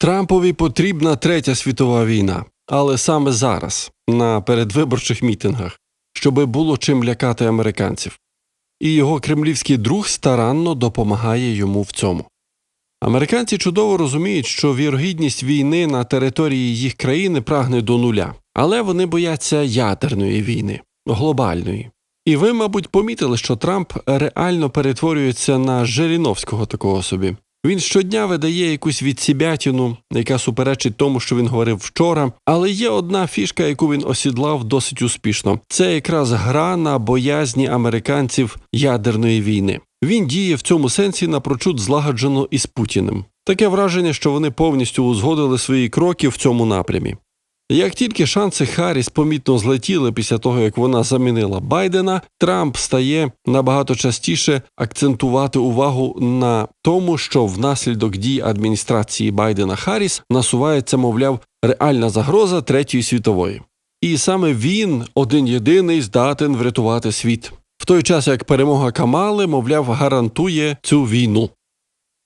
Трампові потрібна третя світова війна, але саме зараз, на передвиборчих мітингах, щоби було чим лякати американців. І його кремлівський друг старанно допомагає йому в цьому. Американці чудово розуміють, що вірогідність війни на території їх країни прагне до нуля, але вони бояться ядерної війни, глобальної. І ви, мабуть, помітили, що Трамп реально перетворюється на Жириновського такого собі. Він щодня видає якусь відсібятіну, яка суперечить тому, що він говорив вчора. Але є одна фішка, яку він осідлав досить успішно. Це якраз гра на боязні американців ядерної війни. Він діє в цьому сенсі напрочуд злагоджено із Путіним. Таке враження, що вони повністю узгодили свої кроки в цьому напрямі. Як тільки шанси Харріс помітно злетіли після того, як вона замінила Байдена, Трамп стає набагато частіше акцентувати увагу на тому, що внаслідок дій адміністрації Байдена Харріс насувається, мовляв, реальна загроза третьої світової. І саме він один єдиний здатен врятувати світ, в той час як перемога Камали, мовляв, гарантує цю війну.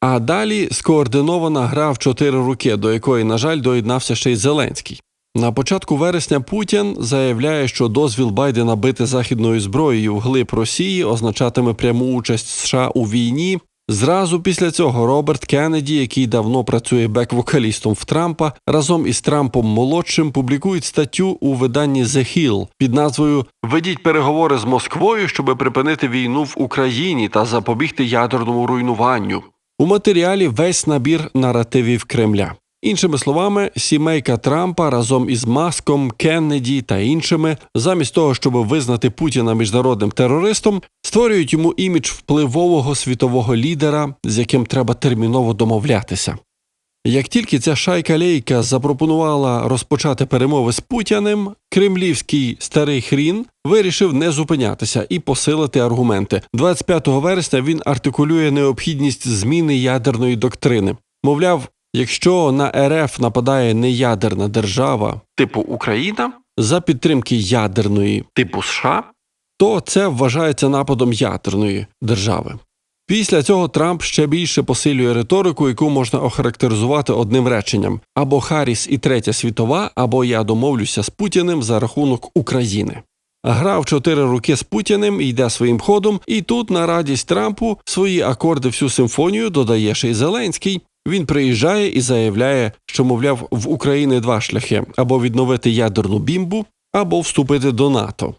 А далі скоординована гра в чотири роки, до якої, на жаль, доєднався ще й Зеленський. На початку вересня Путін заявляє, що дозвіл Байдена бити західною зброєю вглиб Росії означатиме пряму участь США у війні. Зразу після цього Роберт Кеннеді, який давно працює бек-вокалістом в Трампа, разом із Трампом молодшим публікують статтю у виданні The Hill під назвою Ведіть переговори з Москвою, щоб припинити війну в Україні та запобігти ядерному руйнуванню. У матеріалі весь набір наративів Кремля. Іншими словами, сімейка Трампа разом із Маском, Кеннеді та іншими, замість того, щоб визнати Путіна міжнародним терористом, створюють йому імідж впливового світового лідера, з яким треба терміново домовлятися. Як тільки ця шайка лейка запропонувала розпочати перемови з Путіним, кремлівський старий хрін вирішив не зупинятися і посилити аргументи. 25 вересня він артикулює необхідність зміни ядерної доктрини. Мовляв, Якщо на РФ нападає неядерна держава типу Україна за підтримки ядерної типу США, то це вважається нападом ядерної держави. Після цього Трамп ще більше посилює риторику, яку можна охарактеризувати одним реченням: або Харріс і Третя світова, або я домовлюся з Путіним за рахунок України. Грав чотири роки з Путіним йде своїм ходом, і тут, на радість Трампу, свої акорди всю симфонію додає ще й Зеленський, він приїжджає і заявляє, що, мовляв, в Україні два шляхи: або відновити ядерну бімбу, або вступити до НАТО.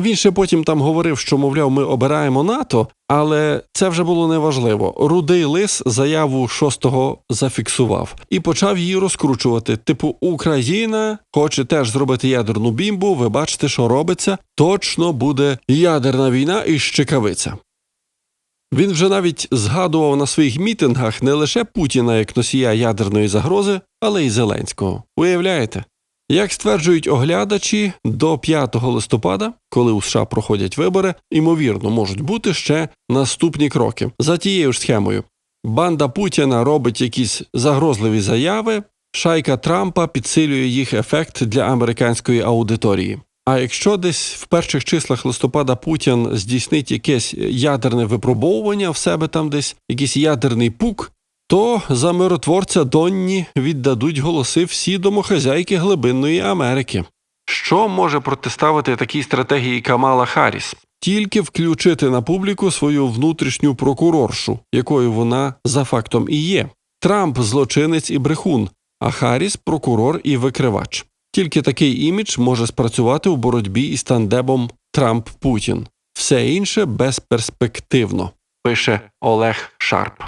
Він ще потім там говорив, що, мовляв, ми обираємо НАТО, але це вже було неважливо. Рудий лис заяву шостого зафіксував і почав її розкручувати. Типу, Україна хоче теж зробити ядерну бімбу. Ви бачите, що робиться. Точно буде ядерна війна і щекавиця. Він вже навіть згадував на своїх мітингах не лише Путіна як носія ядерної загрози, але й Зеленського. Уявляєте? Як стверджують оглядачі, до 5 листопада, коли у США проходять вибори, ймовірно, можуть бути ще наступні кроки за тією ж схемою. Банда Путіна робить якісь загрозливі заяви, шайка Трампа підсилює їх ефект для американської аудиторії. А якщо десь в перших числах листопада Путін здійснить якесь ядерне випробовування в себе там десь, якийсь ядерний пук, то за миротворця Донні віддадуть голоси всі домохазяйки глибинної Америки. Що може протиставити такій стратегії Камала Харріс? Тільки включити на публіку свою внутрішню прокуроршу, якою вона за фактом і є. Трамп злочинець і брехун, а Харріс прокурор і викривач. Тільки такий імідж може спрацювати у боротьбі із тандемом Трамп Путін. Все інше безперспективно, пише Олег Шарп.